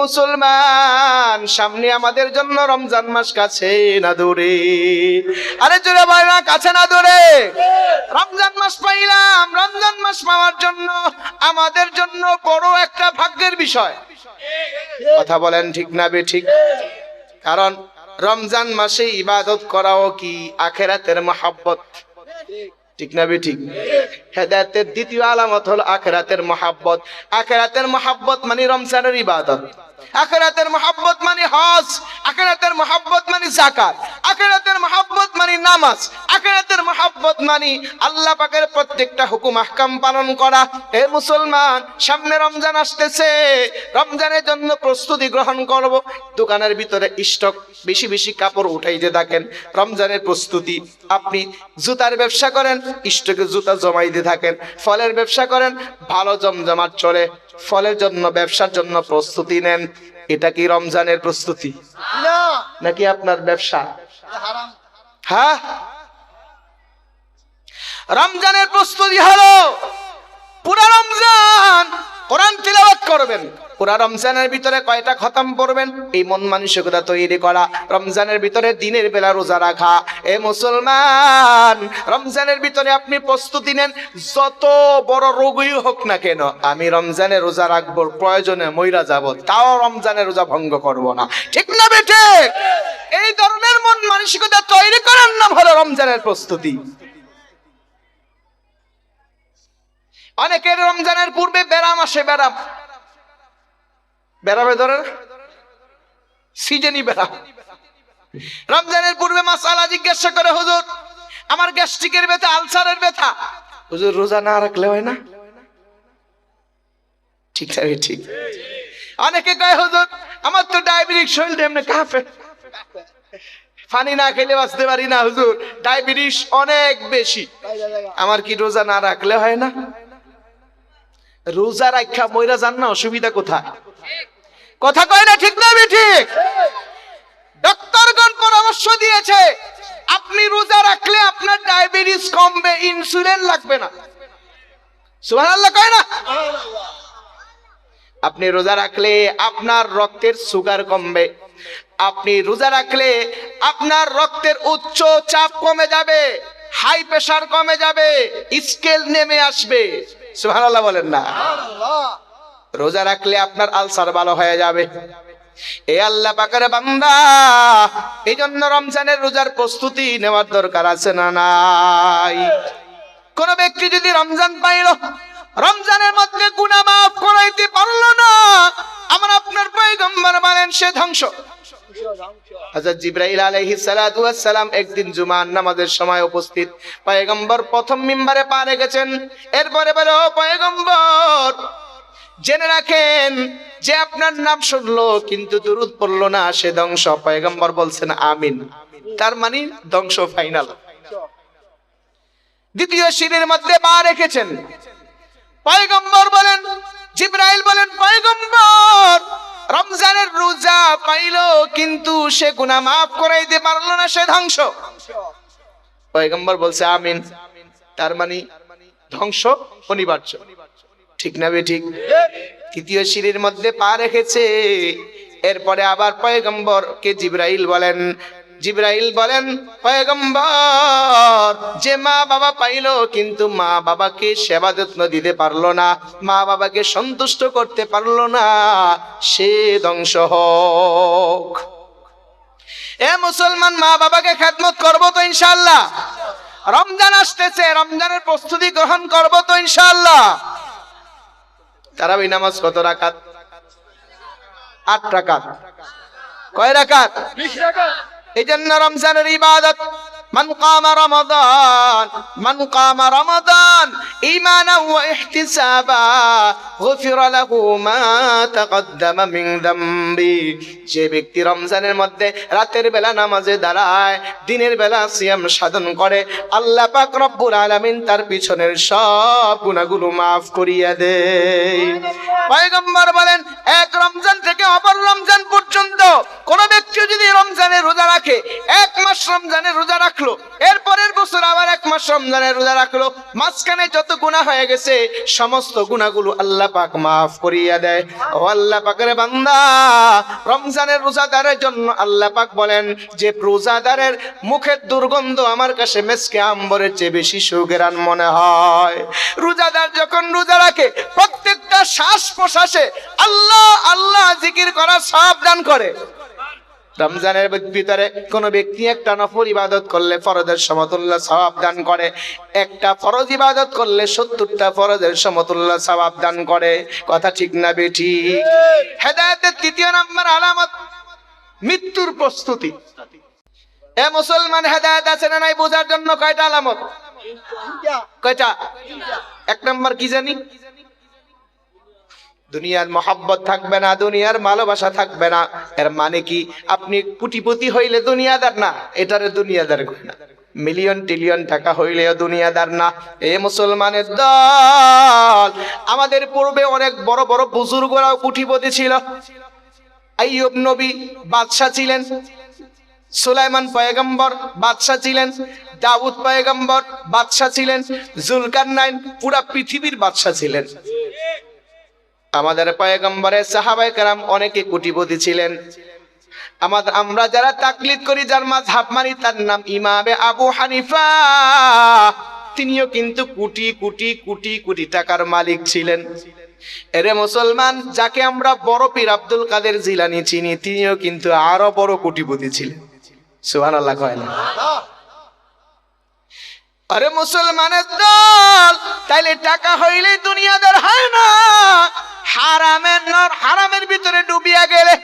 মুসলমান, সামনে আমাদের জন্য রমজান মাস কাছে না দূরে। আরে জোরে ভাই না, কাছে না দূরে। রমজান মাস পাইলাম, রমজান মাস পাওয়ার জন্য আমাদের জন্য বড় একটা ভাগ্যের বিষয়। কথা বলেন ঠিক না বে ঠিক? কারণ রমজান মাসে ইবাদত করাও কি আখেরাতের মহাব্বত? ঠিক না ঠিক? হেদায়তের দ্বিতীয় আলামত হলো আখেরাতের মহাব্বত। আখেরাতের মহাব্বত মানে রমজানের ইবাদত। আখেরাতের মহাব্বত মানে হজ আখেরাতের মহাব্বত মানে জাকাত আখেরাতের মহাব্বত মানে নামাজ আখেরাতের মহাব্বত মানে আল্লাহ পাকের প্রত্যেকটা হুকুম আহকাম পালন করা। হে মুসলমান সামনে রমজান আসতেছে। রমজানের জন্য প্রস্তুতি গ্রহণ করব। দোকানের ভিতরে স্টক বেশি বেশি কাপড় উঠাইতে থাকেন রমজানের প্রস্তুতি। আপনি জুতার ব্যবসা করেন স্টকে জুতা জমাইতে থাকেন। ফলের ব্যবসা করেন ভালো জমজমাট চলে। ফলের জন্য ব্যবসার জন্য প্রস্তুতি নেন। এটা কি রমজানের প্রস্তুতি? নাকি আপনার ব্যবসা? হ্যাঁ? রমজানের প্রস্তুতি হলো, পুরা রমজান কোরআন তিলাওয়াত করবেন। পুরা রমজানের ভিতরে কয়টা খতম পড়বেন? এই মন মানসিকতা তৈরি করা, রমজানের ভিতরে দিনের বেলা রোজা রাখা। এ মুসলমান, রমজানের ভিতরে আপনি প্রস্তুতি নেন, যত বড় রোগই হোক না কেন, আমি রমজানে রোজা রাখব, প্রয়োজনে মইরা যাব, তাও রমজানের রোজা ভঙ্গ করব না। ঠিক না বেটে এই ধরনের মন মানসিকতা তৈরি করার নাম হলো রমজানের প্রস্তুতি। অনেকের রমজানের পূর্বে ব্যারাম আসে, ব্যারাম। ব্যারামে ধরে সিজনি ব্যারাম। রমজানের পূর্বে মাসালা জিজ্ঞাসা করে, হুজুর, আমার গ্যাস্ট্রিকের ব্যথা, আলসারের ব্যথা? হুজুর, রোজা না রাখলে হয় না? ঠিক আছে ঠিক। অনেকে কয়, হুজুর, আমার তো ডায়াবেটিক শরীর এমনি কাঁপে। পানি না খেলে বাঁচতে পারি না, হুজুর। ডায়াবেটিস অনেক বেশি। আমার কি রোজা না রাখলে হয় না? রোজা রাখা ময়রা যান না, অসুবিধা কোথায়? কথা কয় না, ঠিক না ঠিক? ডক্টরগণ পরামর্শ দিয়েছে, আপনি রোজা রাখলে আপনার ডায়াবেটিস কমবে, ইনসুলিন লাগবে না। সুবহানাল্লাহ, কয় না? আপনি রোজা রাখলে আপনার রক্তের সুগার কমবে। আপনি রোজা রাখলে আপনার রক্তের উচ্চ চাপ কমে যাবে, হাই প্রেশার কমে যাবে, স্কেল নেমে আসবে। সুবহানাল্লাহ বলেন না। রোজা রাখলে আপনার আলসার ভালো হয়ে যাবে। এ আল্লাহ পাকের বান্দা এই জন্য রমজানের রোজার প্রস্তুতি নেওয়ার দরকার আছে না নাই? কোন ব্যক্তি যদি রমজান পাইল, রমজানের মধ্যে গুনাহ মাফ করাইতে পারল না, আমার আপনার পয়গম্বর বলেন সে ধ্বংস। ধ্বংস। পয়গম্বর বলছেন, আমিন। তার মানে ধ্বংস ফাইনাল। দ্বিতীয় সিঁড়ির মধ্যে পা রেখেছেন। পয়গম্বর বলেন, জিব্রাইল বলেন, পয়গম্বর রমজানের রোজা পাইল, কিন্তু সে গুনা মাফ করাইতে পারল না, সে ধ্বংস। পয়গম্বর বলছে, আমিন। তার মানে ধ্বংস অনিবার্য। ঠিক না বে ঠিক? তৃতীয় সিঁড়ির মধ্যে পা রেখেছে। এরপরে আবার পয়গম্বর কে জিব্রাইল বলেন জিব্রাইল বলেন, পয়গম্বর, যে মা বাবা পাইলো কিন্তু মা বাবাকে সেবা যত্ন দিতে পারল না, মা বাবাকে সন্তুষ্ট করতে পারল না, সে ধ্বংস হোক। এ মুসলমান মা বাবাকে খেদমত করব তো ইনশাল্লাহ রমজান আসতেছে, রমজানের প্রস্তুতি গ্রহণ করব তো ইনশাল্লাহ তারাবি নামাজ কত রাকাত? আট রাকাত। কয় রাকাত? বিশ এই জন্য রমজানের ইবাদত মান কামা রমাদান, মান যে ব্যক্তি রমজানের মধ্যে রাতের বেলা নামাজে দাঁড়ায়, দিনের বেলা সিয়াম সাধন করে, আল্লাহ পাক রব্বুল আলামিন তার পিছনের সব গুনাহগুলো মাফ করিয়া দেয়। পয়গম্বর বলেন, এক রমজান থেকে অপর রমজান পর্যন্ত কোন ব্যক্তি যদি রমজানে রোজা রাখে, এক মাস রমজানে রোজা রাখে রাখল। এরপরের বছর আবার এক মাস রমজানের রোজা রাখল। মাঝখানে যত গুনাহ হয়ে গেছে, সমস্ত গুনাহগুলো আল্লাহ পাক মাফ করিয়া দেয়। ও আল্লাহ পাকের বান্দা, রমজানের রোজাদারের জন্য আল্লাহ পাক বলেন, যে রোজাদারের মুখের দুর্গন্ধ আমার কাছে মেসকে আম্বরের চেয়ে বেশি সুগেরান মনে হয়। রোজাদার যখন রোজা রাখে, প্রত্যেকটা শ্বাস প্রশ্বাসে আল্লাহ আল্লাহ জিকির করার সাবধান করে। রমজানের ভিতরে কোন ব্যক্তি একটা নফল ইবাদত করলে ফরজের সমতুল্য সওয়াব দান করে। একটা ফরজ ইবাদত করলে সত্তরটা ফরজের সমতুল্য সওয়াব দান করে। কথা ঠিক না বেঠি? হেদায়তের তৃতীয় নম্বর আলামত, মৃত্যুর প্রস্তুতি। এ মুসলমান হেদায়ত আছে না নাই বোঝার জন্য কয়টা আলামত? কয়টা? এক নম্বর কি জানি? দুনিয়ার মহাব্বত থাকবে না, দুনিয়ার ভালোবাসা থাকবে না। এর মানে কি? আপনি কুটিপতি হইলে দুনিয়াদার না, এটারে দুনিয়াদার না। মিলিয়ন টিলিয়ন টাকা হইলেও দুনিয়াদার না। এ মুসলমানের দল, আমাদের পূর্বে অনেক বড় বড় বুজুর্গরাও কুটিপতি ছিল। আইয়ুব নবী বাদশাহ ছিলেন, সুলাইমান পয়গম্বর বাদশাহ ছিলেন, দাউদ পয়গম্বর বাদশাহ ছিলেন, জুলকারনাইন পুরা পৃথিবীর বাদশাহ ছিলেন। আমাদের পয়গম্বরের সাহাবাই কারাম অনেকে কোটিপতি ছিলেন। আমাদের আমরা যারা তাকলিদ করি, যার মাঝহাব মানি, তার নাম ইমামে আবু হানিফা। তিনিও কিন্তু কোটি কোটি কোটি কোটি টাকার মালিক ছিলেন। এরে মুসলমান, যাকে আমরা বড় পীর আব্দুল কাদের জিলানি চিনি, তিনিও কিন্তু আরও বড় কোটিপতি ছিলেন। সুহান আল্লাহ কয় না? আরে মুসলমানের দল, তাইলে টাকা হইলে দুনিয়াদার হয় না। হারামের নর হারামের ভিতরে ডুবিয়া গেলে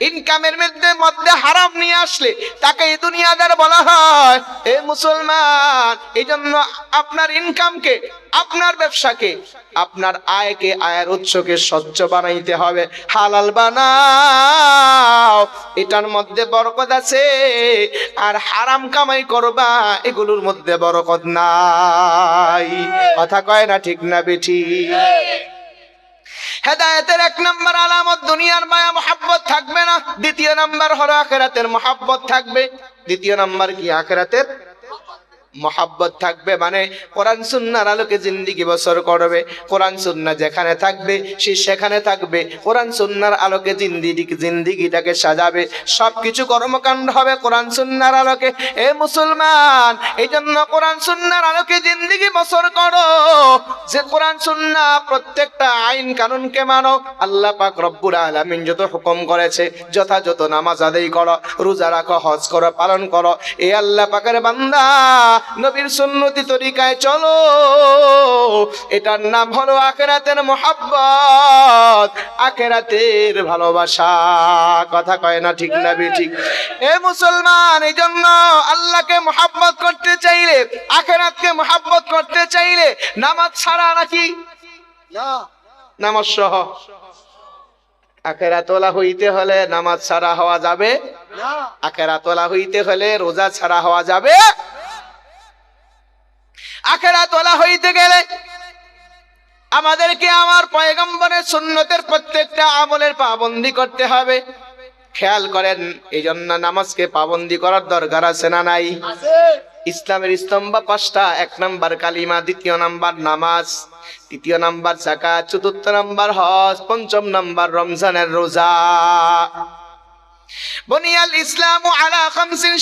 ইনকামের মধ্যে মধ্যে হারাম নিয়ে আসলে তাকে এই দুনিয়াদার বলা হয়। এ মুসলমান এই জন্য আপনার ইনকামকে, আপনার ব্যবসাকে, আপনার আয়কে, আয়ের উৎসকে স্বচ্ছ বানাইতে হবে, হালাল বানাও। এটার মধ্যে বরকত আছে, আর হারাম কামাই করবা, এগুলোর মধ্যে বরকত নাই। কথা কয় না ঠিক না বেঠি? হেদায়েতের এক নম্বর আলামত, দুনিয়ার মায়া, মোহাব্বত থাকবে না। দ্বিতীয় নম্বর হলো আখেরাতের মোহাব্বত থাকবে। দ্বিতীয় নম্বর কি? আখেরাতের মহাব্বত থাকবে মানে কোরআন সুন্নার আলোকে জিন্দিগি বছর করবে। কোরআন সুন্না যেখানে থাকবে, সে সেখানে থাকবে। কোরআন সুন্নার আলোকে জিন্দিগি, জিন্দিগিটাকে সাজাবে। সবকিছু কর্মকাণ্ড হবে কোরআন সুন্নার আলোকে। এ মুসলমান এই জন্য কোরআন সুন্নার আলোকে জিন্দিগি বছর করো। যে কোরআন সুন্না প্রত্যেকটা আইন কানুনকে মানো, আল্লাহ পাক রব্বুর আলামিন যত হুকুম করেছে, যথাযথ নামাজ আদায় করো, রোজা রাখো, হজ করো, পালন করো। এ আল্লাহ পাকের বান্দা নবীর সুন্নতি তরিকায় চলো। এটার নাম হলো আখেরাতের মোহাব্বত আখেরাতের ভালোবাসা। কথা কয় না ঠিক না ঠিক? এ মুসলমান এই জন্য আল্লাহকে মোহাব্বত করতে চাইলে আখেরাতকে মোহাব্বত করতে চাইলে নামাজ ছাড়া নাকি? নামাজ সহ। আখেরা তোলা হইতে হলে নামাজ ছাড়া হওয়া যাবে? আখেরা তোলা হইতে হলে রোজা ছাড়া হওয়া যাবে? আখেরা তোলা হইতে গেলে আমাদেরকে আমার পয়গম্বরের সুন্নতের প্রত্যেকটা আমলের পাবন্দি করতে হবে। খেয়াল করেন এই জন্য নামাজকে পাবন্দি করার দরকার আছে না নাই? ইসলামের স্তম্ভ পাঁচটা এক নাম্বার কালিমা দ্বিতীয় নাম্বার নামাজ তৃতীয় নাম্বার জাকাত চতুর্থ নাম্বার হজ পঞ্চম নাম্বার রমজানের রোজা। বনিয়াল ইসলাম আলা খামসিন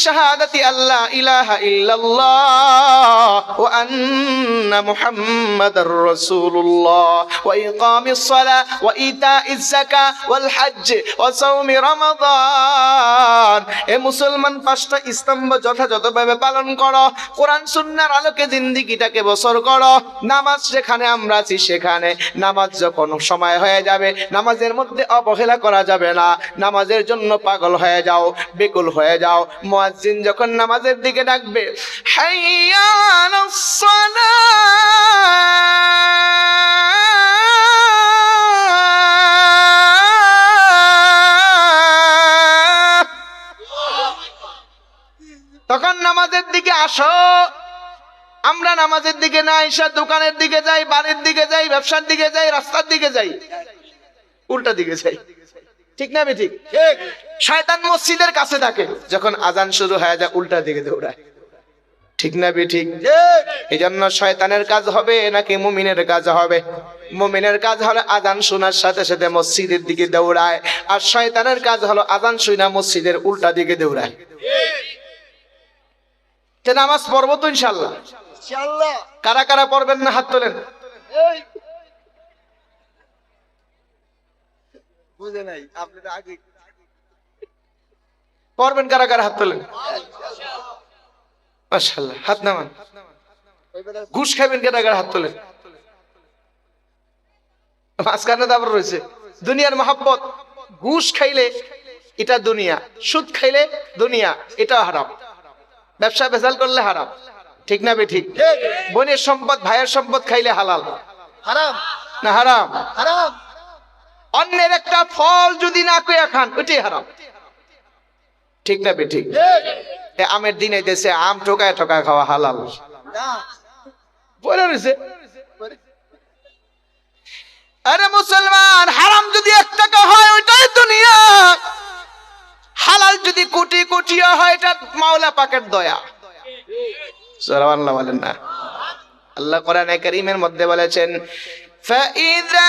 এ মুসলমান পাঁচটা স্তম্ভ যথাযথভাবে পালন করো, কোরআন সুন্নার আলোকে জিন্দিগিটাকে বসর করো, নামাজ যেখানে আমরা আছি সেখানে। নামাজ যখন সময় হয়ে যাবে, নামাজের মধ্যে অবহেলা করা যাবে না। নামাজের জন্য পাক পাগল হয়ে যাও, বেকুল হয়ে যাও। মুয়াজ্জিন যখন নামাজের দিকে ডাকবে। তখন নামাজের দিকে আসো। আমরা নামাজের দিকে না এসে দোকানের দিকে যাই, বাড়ির দিকে যাই, ব্যবসার দিকে যাই, রাস্তার দিকে যাই। উল্টা দিকে যাই। ঠিক না আমি ঠিক। শয়তান মসজিদের কাছে থাকে যখন আজান শুরু হয়ে যায় উল্টা দিকে দৌড়ায়। ঠিক না বে ঠিক। এই জন্য শয়তানের কাজ হবে নাকি মুমিনের কাজ হবে? মুমিনের কাজ হলো আজান শোনার সাথে সাথে মসজিদের দিকে দৌড়ায় আর শয়তানের কাজ হলো আজান শুনা মসজিদের উল্টা দিকে দৌড়ায়। নামাজ পড়ব তো ইনশাল্লাহ কারা কারা পড়বেন না হাত তোলেন? বুঝে নাই আপনি আগে পড়বেন কারা কারা হাত তোলেন? মাশাল্লাহ হাত নামান। ঘুষ খাবেন কারা কারা হাত তোলেন? মাঝখানে তো আবার রয়েছে। দুনিয়ার মহাব্বত ঘুষ খাইলে এটা দুনিয়া সুদ খাইলে দুনিয়া এটা হারাম। ব্যবসা বেজাল করলে হারাম। ঠিক না ঠিক। বোনের সম্পদ ভাইয়ের সম্পদ খাইলে হালাল। হারাম। না হারাম। হারাম। অন্যের একটা ফল যদি না কইয়া খান, ওইটাই হারাম। ঠিক না বেঠিক? আমের দিনে দেশে আম ঠোকায় ঠোকায় খাওয়া হালাল। আরে মুসলমান, হারাম যদি এক টাকা হয়, ওইটাই দুনিয়া। হালাল যদি কোটি কোটি হয়, এটা মাওলা পাকের দয়া। আল্লাহ বলেন না। আল্লাহ কোরআনে করিমের মধ্যে বলেছেন ফাইদা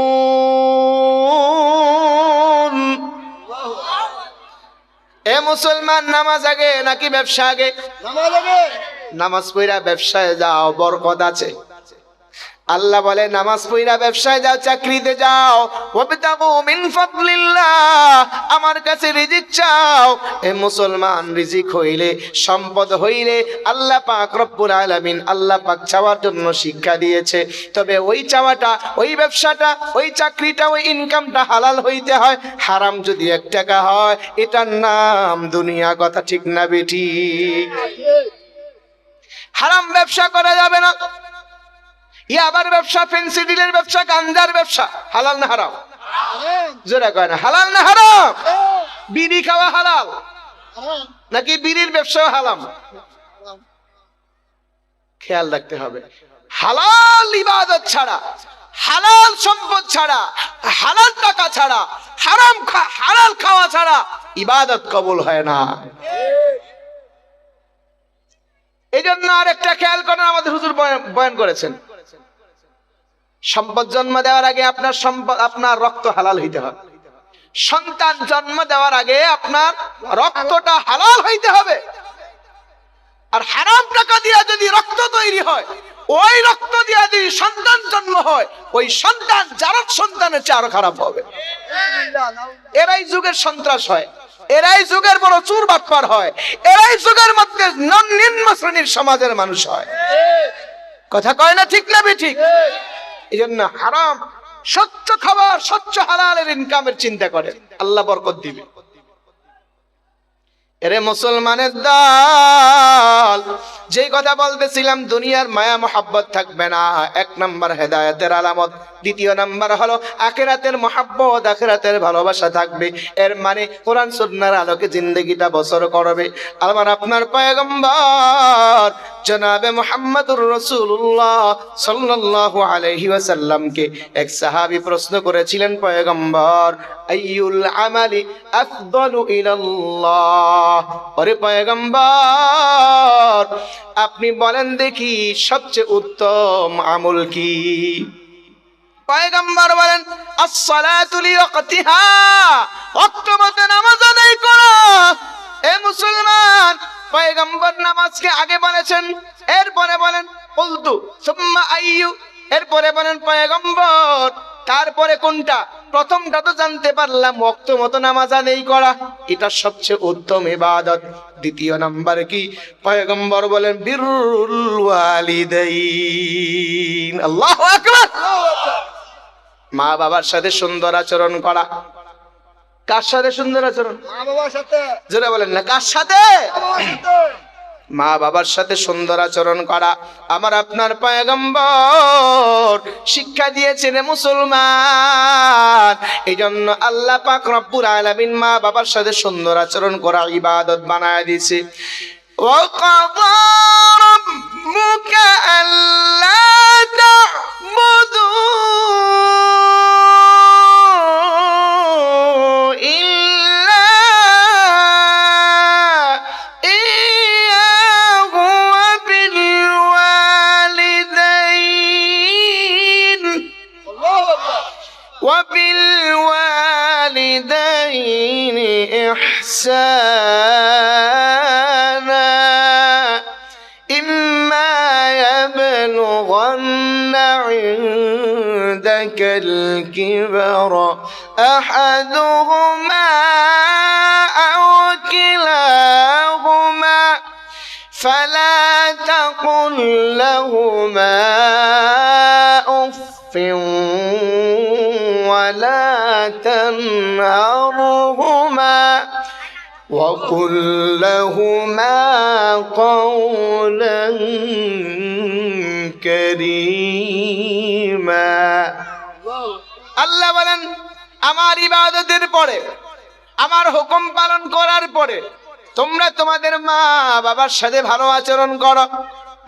এ মুসলমান নামাজ আগে নাকি ব্যবসা আগে? নামাজ আগে। নামাজ পড়া ব্যবসায় যাও বরকত আছে। আল্লাহ বলে, নামাজ পড়া ব্যবসায় যাও, চাকরিতে যাও। আমার কাছে রিজিক চাও। এ মুসলমান, রিজিক হইলে, সম্পদ হইলে আল্লাহ পাক রব্বুল আলামিন আল্লাহ পাক চাওয়ার জন্য শিক্ষা দিয়েছে। তবে ওই চাওয়াটা, ওই ব্যবসাটা, ওই চাকরিটা, ওই ইনকামটা হালাল হইতে হয়, হারাম যদি এক টাকা হয়, এটার নাম দুনিয়া, কথা ঠিক না বেটি হারাম ব্যবসা করা যাবে না। ইয়াবার ব্যবসা ফেন্সিডিলের ব্যবসা গাঞ্জার ব্যবসা। হালাল না হারাম? জোরে কয় না, হালাল না হারাম? বিড়ি খাওয়া হালাল? নাকি বিড়ির ব্যবসা হালাম? খেয়াল রাখতে হবে। হালাল ইবাদত ছাড়া, হালাল সম্পদ ছাড়া, হালাল টাকা ছাড়া, হারাম হালাল খাওয়া ছাড়া ইবাদত কবুল হয় না। এই জন্য আর একটা খেয়াল করেন, আমাদের হুজুর বয়ান করেছেন। সম্পদ জন্ম দেওয়ার আগে আপনার সম্পদ, আপনার রক্ত হালাল হইতে হবে। সন্তান জন্ম দেওয়ার আগে আপনার রক্তটা হালাল হইতে হবে। আর হারাম টাকা দিয়া যদি রক্ত তৈরি হয়, ওই রক্ত দিয়া যদি সন্তান জন্ম হয়, ওই সন্তান যার সন্তানের চেয়ে আরও খারাপ হবে। এরাই যুগের সন্ত্রাস হয়, এরাই যুগের বড় চুর বাটপার হয়, এরাই যুগের মধ্যে নিম্ন শ্রেণির সমাজের মানুষ হয়। কথা কয় না ঠিক না বে ঠিক এই জন্য হারাম স্বচ্ছ খাবার স্বচ্ছ হালালের ইনকামের চিন্তা করে। আল্লাহ বরকত দিবে। এরে মুসলমানের দল, যেই কথা বলতেছিলাম, দুনিয়ার মায়া মোহাব্বত থাকবে না। এক নম্বর হেদায়েতের আলামত, দ্বিতীয় নাম্বার হলো আখেরাতের মোহাব্বত, আখেরাতের ভালোবাসা থাকবে। এর মানে কোরআন সুন্নাহর আলোকে জিন্দগিটা বছর করবে। আমার, আপনার পয়গম্বর, জনাবে মোহাম্মদুর রসুল্লাহ সাল্লাল্লাহু আলাইহি ওয়াসাল্লামকে এক সাহাবি প্রশ্ন করেছিলেন, পয়গম্বর, আইয়ুল আমালি আফদালু ইলাল্লাহ? ওরে পয়গম্বর, আপনি বলেন দেখি সবচেয়ে উত্তম আমল কি? পয়গম্বর বলেন, আসসালাতু লিওয়াক্তিহা ওয়াক্ত মতো নামাজ আদায় করো। এ মুসলমান, পয়গম্বর নামাজকে আগে বলেছেন, এরপরে বলেন, কুলতু, সুম্মা আইয়ু। এরপরে বলেন, পয়গম্বর, তারপরে কোনটা? প্রথমটা তো জানতে পারলাম ওয়াক্ত মতো নামাজ আদায় করা। এটা সবচেয়ে উত্তম ইবাদত। দ্বিতীয় নাম্বার কি? পয়গম্বর বলেন বিরুল ওয়ালিদাইন। আল্লাহু আকবার! মা বাবার সাথে সুন্দর আচরণ করা। কার সাথে সুন্দর আচরণ? মা বাবার সাথে। যেটা বলেন না কার সাথে। মা বাবার সাথে মা বাবার সাথে সুন্দর আচরণ করা আমার আপনার পয়গম্বর শিক্ষা দিয়েছেন মুসলমান এই জন্য আল্লাহ পাক রব্বুল আলামিন মা বাবার সাথে সুন্দর আচরণ করা ইবাদত বানায় দিয়েছে وقضى ربك ألا تعبدوا وبالوالدين إحسانا. إما يبلغن عندك الكبر أحدهما أو كلاهما فلا تقل لهما أف ولا تنهرهما وقل لهما قولا كريما আল্লাহ বলেন আমার ইবাদতের পরে আমার হুকুম পালন করার পরে তোমরা তোমাদের মা বাবার সাথে ভালো আচরণ করো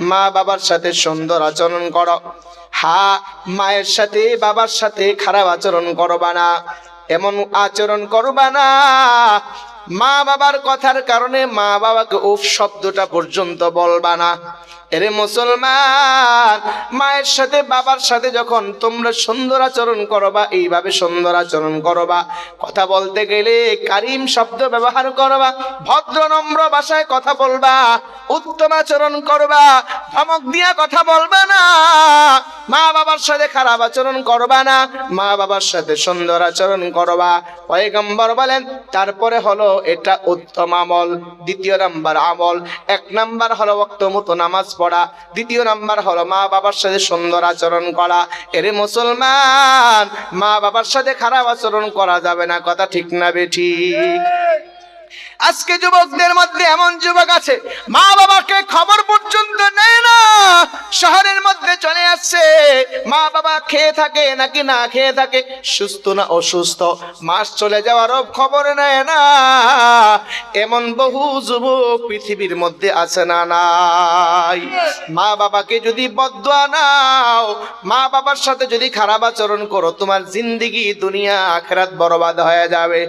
মা বাবার সাথে সুন্দর আচরণ করো হা, মায়ের সাথে, বাবার সাথে খারাপ আচরণ করবা না। এমন আচরণ করবা না। মা বাবার কথার কারণে মা বাবাকে উফ শব্দটা পর্যন্ত বলবা না। এরে মুসলমান, মায়ের সাথে, বাবার সাথে যখন তোমরা সুন্দর আচরণ করবা, এইভাবে সুন্দর আচরণ করবা। কথা বলতে গেলে কারিম শব্দ ব্যবহার করবা, ভদ্র নম্র ভাষায় কথা বলবা, উত্তম আচরণ করবা ধমক দিয়া কথা বলবে না। মা বাবার সাথে খারাপ আচরণ করবা না। মা বাবার সাথে সুন্দর আচরণ করবা। পয়গম্বর বলেন, তারপরে হলো এটা উত্তম আমল, দ্বিতীয় নাম্বার আমল। এক নাম্বার হলো ওয়াক্ত মতো নামাজ পড়া। দ্বিতীয় নাম্বার হলো মা বাবার সাথে সুন্দর আচরণ করা। এরে মুসলমান, মা বাবার সাথে খারাপ আচরণ করা যাবে না, কথা ঠিক না বেঠিক আজকে যুবকদের মধ্যে এমন যুবক আছে, মা বাবাকে খবর পর্যন্ত নেয় শহরের মধ্যে চলে আসছে মা বাবা খেয়ে থাকে নাকি না খেয়ে থাকে? সুস্থ না অসুস্থ? মাস চলে যাওয়ারও খবর নেয় না। এমন বহু যুবক পৃথিবীর মধ্যে আছে না নাই। মা বাবাকে যদি বদুয়া নাও, মা বাবার সাথে যদি খারাপ আচরণ করো, তোমার জিন্দিগি, দুনিয়া, আখরাত বরবাদ হয়ে যাবে।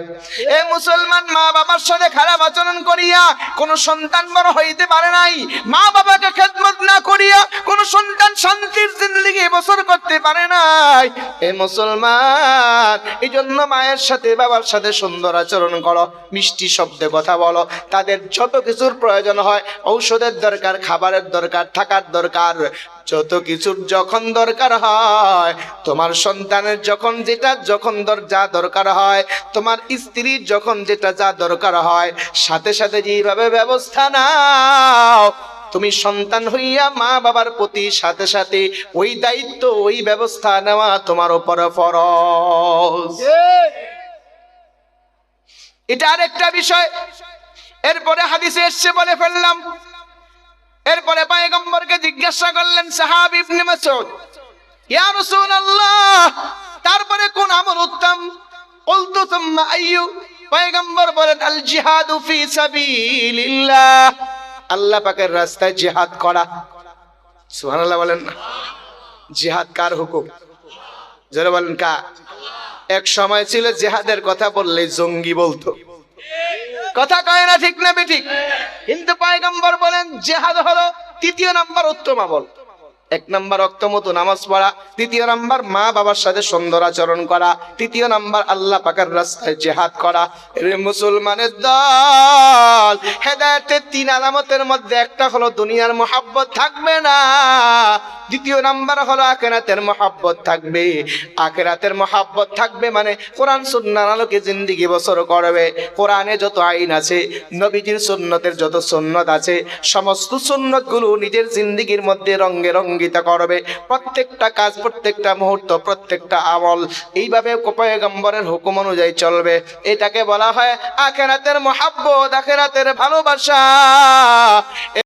এ মুসলমান মা বাবার সাথে খারাপ আচরণ করিয়া কোন সন্তান বড় হইতে পারে নাই। মা বাবাকে খেদমত না করিয়া কোন সন্তান শান্তির জিন্দিগি বছর করতে পারে নাই। এ মুসলমান এই জন্য মায়ের সাথে, বাবার সাথে সুন্দর আচরণ করো, মিষ্টি শব্দে কথা বলো। তাদের যত কিছুর প্রয়োজন হয়, ঔষধের দরকার, খাবারের দরকার, থাকার দরকার, যত কিছুর যখন দরকার হয়, তোমার সন্তানের যখন যেটা যখন যা দরকার হয়, তোমার স্ত্রীর যখন যেটা যা দরকার হয়, সাথে সাথে যেভাবে ব্যবস্থা নাও তুমি সন্তান হইয়া মা বাবার প্রতি সাথে সাথে ওই দায়িত্ব, ওই ব্যবস্থা নেওয়া তোমার উপর ফরজ। এটা আরেকটা বিষয়। এরপরে হাদিসে এসছে বলে ফেললাম। এরপরে পায়গম্বরকে জিজ্ঞাসা করলেন, সাহাব ইবনে মাসউদ, ইয়া রাসূলুল্লাহ, তারপরে কোন আমল উত্তম? বলতো সুম্মা আইয়ু। পয়গম্বর বলেন, আল জিহাদু ফি সাবিলিল্লাহ। আল্লাহ পাকের রাস্তায় জেহাদ করা। সুহান আল্লাহ বলেন, জিহাদ কার হুকুম? যারা বলেন কা এক সময় ছিল জেহাদের কথা বললে জঙ্গি বলতো। কথা কয় না ঠিক না বেঠিক? কিন্তু পায়গম্বর বলেন, জেহাদ হলো তৃতীয় নাম্বার উত্তম আমল। এক নাম্বার মতো নামাজ পড়া দ্বিতীয় নাম্বার মা বাবার সাথে সুন্দর আচরণ করা, তৃতীয় নাম্বার আল্লাহ পাকের রাস্তায় জেহাদ করা। মুসলমানের দল, হেদায়েতের তিন আলামতের মধ্যে একটা হলো দুনিয়ার মোহাব্বত থাকবে না, দ্বিতীয় নাম্বার হলো আখেরাতের মোহাব্বত থাকবে। আখেরাতের মোহাব্বত থাকবে মানে কোরআন সুন্নার আলোকে জিন্দিগি বছর করবে কোরআনে যত আইন আছে, নবীজির সুন্নতের যত সুন্নত আছে, সমস্ত সুন্নতগুলো নিজের জিন্দিগির মধ্যে রঙ্গে রঙ্গিত করবে। প্রত্যেকটা কাজ, প্রত্যেকটা মুহূর্ত, প্রত্যেকটা আমল এইভাবে কোপায়গম্বরের হুকুম অনুযায়ী চলবে। এটাকে বলা হয় আখেরাতের মহাব্বত, আখেরাতের ভালোবাসা।